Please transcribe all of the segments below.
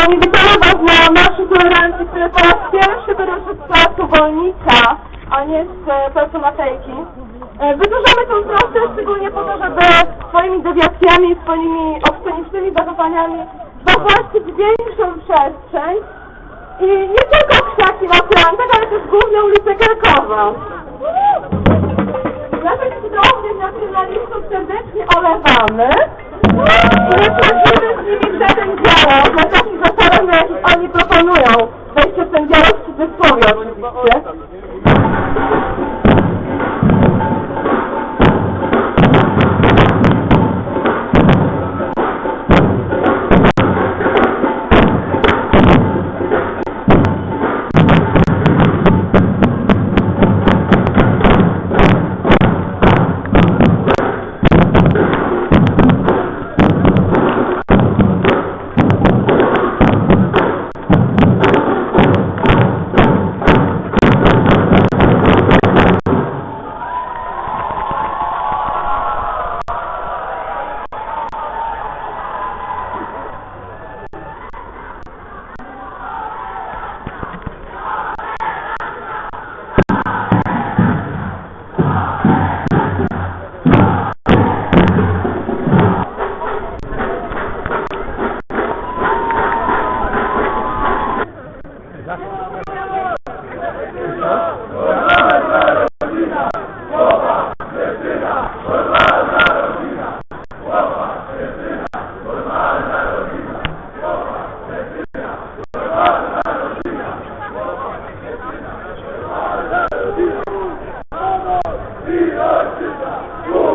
kochani, witamy Was na Marszu Tolerancji, który po raz pierwszy wyruszy z placu a nie z e, placu Matejki. E, Wydłużamy tą trasę szczególnie po to, żeby swoimi dewiacjami, swoimi obscenicznymi zachowaniami zawłaszczyć większą przestrzeń i nie tylko krzaki na ale też główne ulice Krakowa. Naszych cudownych nacjonalistów serdecznie olewamy Yes. Vida,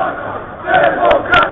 Democrat!